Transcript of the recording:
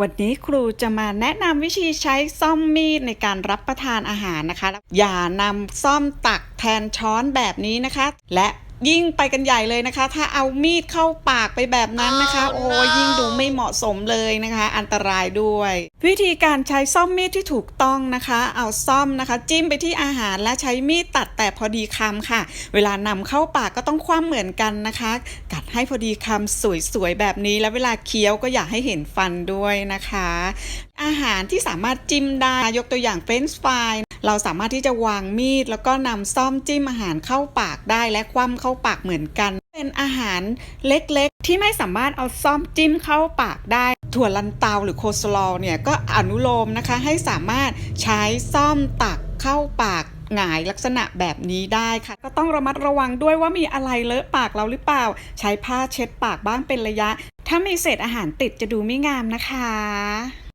วันนี้ครูจะมาแนะนำวิธีใช้ซ่อมมีดในการรับประทานอาหารนะคะ อย่านำซ่อมตักแทนช้อนแบบนี้นะคะ และ ยิ่งไปกันใหญ่เลยนะคะ ถ้าเอามีดเข้าปากไปแบบนั้นนะคะ โอ้ยยิ่งดูไม่เหมาะสมเลยนะคะ อันตรายด้วย วิธีการใช้ซ่อมมีดที่ถูกต้องนะคะ เอาซ่อมนะคะ จิ้มไปที่อาหารและใช้มีดตัดแต่พอดีคำค่ะ เวลานำเข้าปากก็ต้องคว่ำเหมือนกันนะคะ กัดให้พอดีคำสวยๆแบบนี้ แล้วเวลาเคี้ยวก็อยากให้เห็นฟันด้วยนะคะ อาหารที่สามารถจิ้มได้ยกตัวอย่างเฟรนช์ฟราย เราสามารถที่จะวางมีด แล้วก็นำซ่อมจิ้มอาหารเข้าปากได้และคว่ำเข้าปากเหมือนกัน เป็นอาหารเล็กๆ ที่ไม่สามารถเอาซ่อมจิ้มเข้าปากได้ ถั่วลันเตาหรือโคสลอลเนี่ยก็อนุโลมนะคะให้สามารถใช้ซ่อมตักเข้าปากหงายลักษณะแบบนี้ได้ค่ะ ก็ต้องระมัดระวังด้วยว่ามีอะไรเลอะปากเราหรือเปล่า ใช้ผ้าเช็ดปากบ้างเป็นระยะ ถ้ามีเศษอาหารติดจะดูไม่งามนะคะ